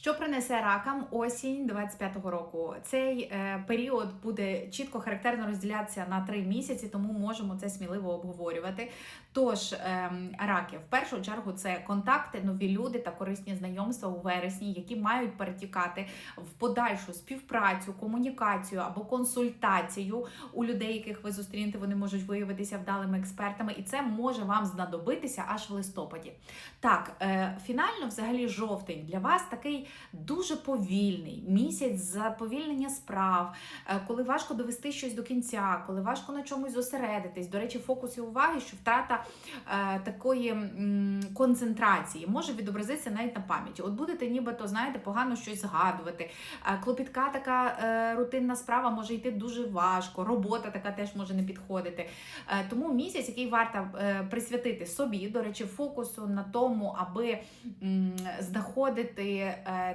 Що принесе ракам осінь 25-го року? Цей е, період буде чітко характерно розділятися на три місяці, тому можемо це сміливо обговорювати. Тож, е, раки, в першу чергу, це контакти, нові люди та корисні знайомства у вересні, які мають перетікати в подальшу співпрацю, комунікацію або консультацію у людей, яких ви зустрінете. Вони можуть виявитися вдалими експертами, і це може вам знадобитися аж в листопаді. Так, е, фінально, взагалі, жовтень для вас такий дуже повільний місяць заповільнення справ, е, коли важко довести щось до кінця, коли важко на чомусь зосередитись. До речі, фокус і уваги, що втрата е, такої концентрації може відобразитися навіть на пам'яті. От будете, нібито, знаєте, погано щось згадувати. Е, клопітка така рутинна справа може йти дуже важко, робота така теж може не підходити. Тому місяць, який варто присвятити собі, до речі, фокусу на тому, аби знаходити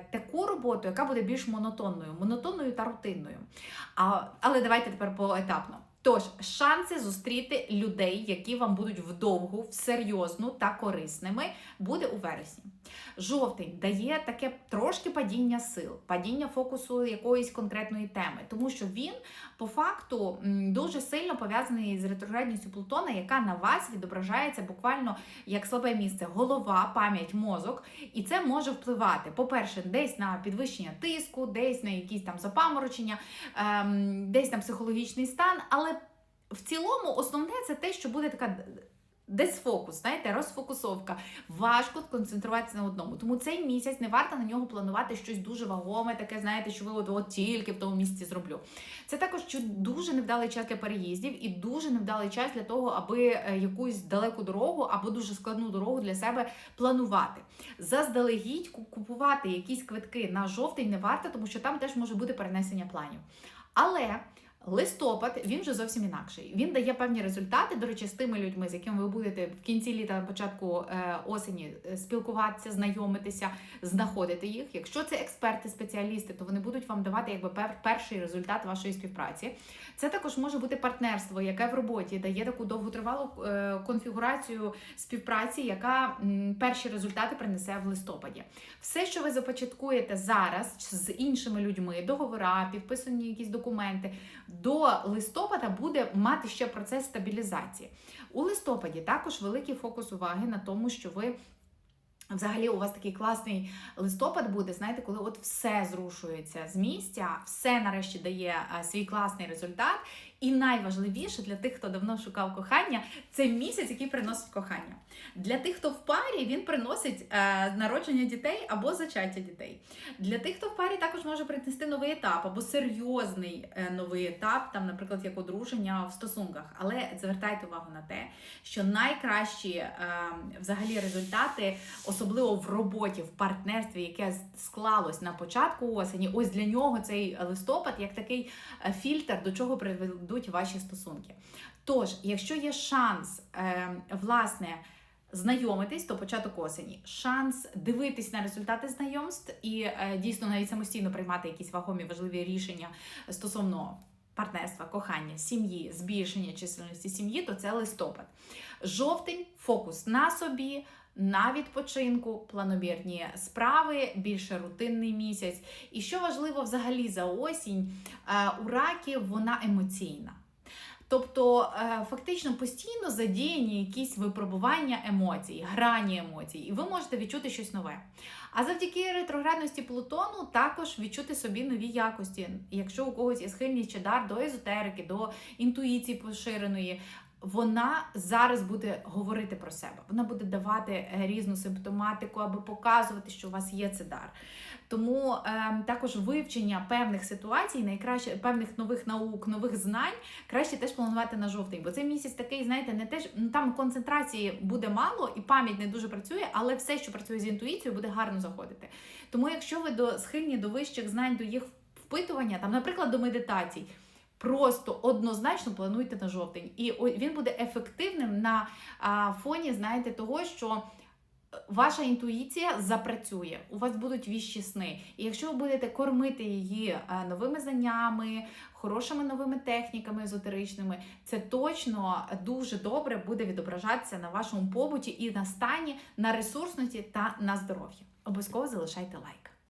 таку роботу, яка буде більш монотонною, монотонною та рутинною. А, але давайте тепер поетапно. Тож, шанси зустріти людей, які вам будуть вдовгу, серйозну та корисними, буде у вересні. Жовтень дає таке трошки падіння сил, падіння фокусу якоїсь конкретної теми, тому що він по факту дуже сильно пов'язаний з ретроградністю Плутона, яка на вас відображається буквально як слабе місце голова, пам'ять, мозок, і це може впливати, по-перше, десь на підвищення тиску, десь на якісь там запаморочення, ем, десь на психологічний стан. Але в цілому основне це те, що буде така. Десфокус, знаєте, розфокусовка. Важко концентруватися на одному. Тому цей місяць не варто на нього планувати щось дуже вагоме, таке, знаєте, що ви от, от тільки в тому місці зроблю. Це також дуже невдалий час для переїздів і дуже невдалий час для того, аби е, якусь далеку дорогу або дуже складну дорогу для себе планувати. Заздалегідь купувати якісь квитки на жовтень не варто, тому що там теж може бути перенесення планів. Але листопад він вже зовсім інакший. Він дає певні результати. До речі, з тими людьми, з якими ви будете в кінці літа, на початку е, осені е, спілкуватися, знайомитися, знаходити їх. Якщо це експерти, спеціалісти, то вони будуть вам давати якби перший результат вашої співпраці. Це також може бути партнерство, яке в роботі дає таку довготривалу е, конфігурацію співпраці, яка перші результати принесе в листопаді. Все, що ви започаткуєте зараз з іншими людьми, договора, підписані якісь документи, до листопада буде мати ще процес стабілізації. У листопаді також великий фокус уваги на тому, що ви. Взагалі, у вас такий класний листопад буде, знаєте, коли от все зрушується з місця, все нарешті дає свій класний результат. І найважливіше для тих, хто давно шукав кохання, це місяць, який приносить кохання. Для тих, хто в парі, він приносить е, народження дітей або зачаття дітей. Для тих, хто в парі, також може принести новий етап або серйозний е, новий етап, там, наприклад, як одруження в стосунках. Але звертайте увагу на те, що найкращі е, взагалі результати, особливо в роботі, в партнерстві, яке склалось на початку осені, ось для нього цей листопад як такий е, фільтр, до чого приведуть ваші стосунки. Тож, якщо є шанс, е, власне, знайомитись, то початок осені. Шанс дивитись на результати знайомств і е, дійсно навіть самостійно приймати якісь вагомі важливі рішення стосовно партнерства, кохання, сім'ї, збільшення чисельності сім'ї, то це листопад. Жовтень фокус на собі. На відпочинку, планомірні справи, більше рутинний місяць. І що важливо взагалі за осінь, е, у раків вона емоційна. Тобто е, фактично постійно задіяні якісь випробування емоцій, грані емоцій, і ви можете відчути щось нове. А завдяки ретроградності Плутону також відчути собі нові якості. Якщо у когось є схильність чи дар до езотерики, до інтуїції поширеної. Вона зараз буде говорити про себе. Вона буде давати е, різну симптоматику, аби показувати, що у вас є цей дар. Тому е, також вивчення певних ситуацій, найкраще певних нових наук, нових знань краще теж планувати на жовтень, бо цей місяць такий, знаєте, не теж ну, там концентрації буде мало і пам'ять не дуже працює, але все, що працює з інтуїцією, буде гарно заходити. Тому, якщо ви до схильні до вищих знань, до їх впитування, там, наприклад, до медитацій. Просто однозначно плануйте на жовтень, і він буде ефективним на фоні, знаєте, того, що ваша інтуїція запрацює, у вас будуть віщі сни. І якщо ви будете кормити її е, новими знаннями, хорошими новими техніками езотеричними, це точно дуже добре буде відображатися на вашому побуті і на стані, на ресурсності та на здоров'ї. Обов'язково залишайте лайк.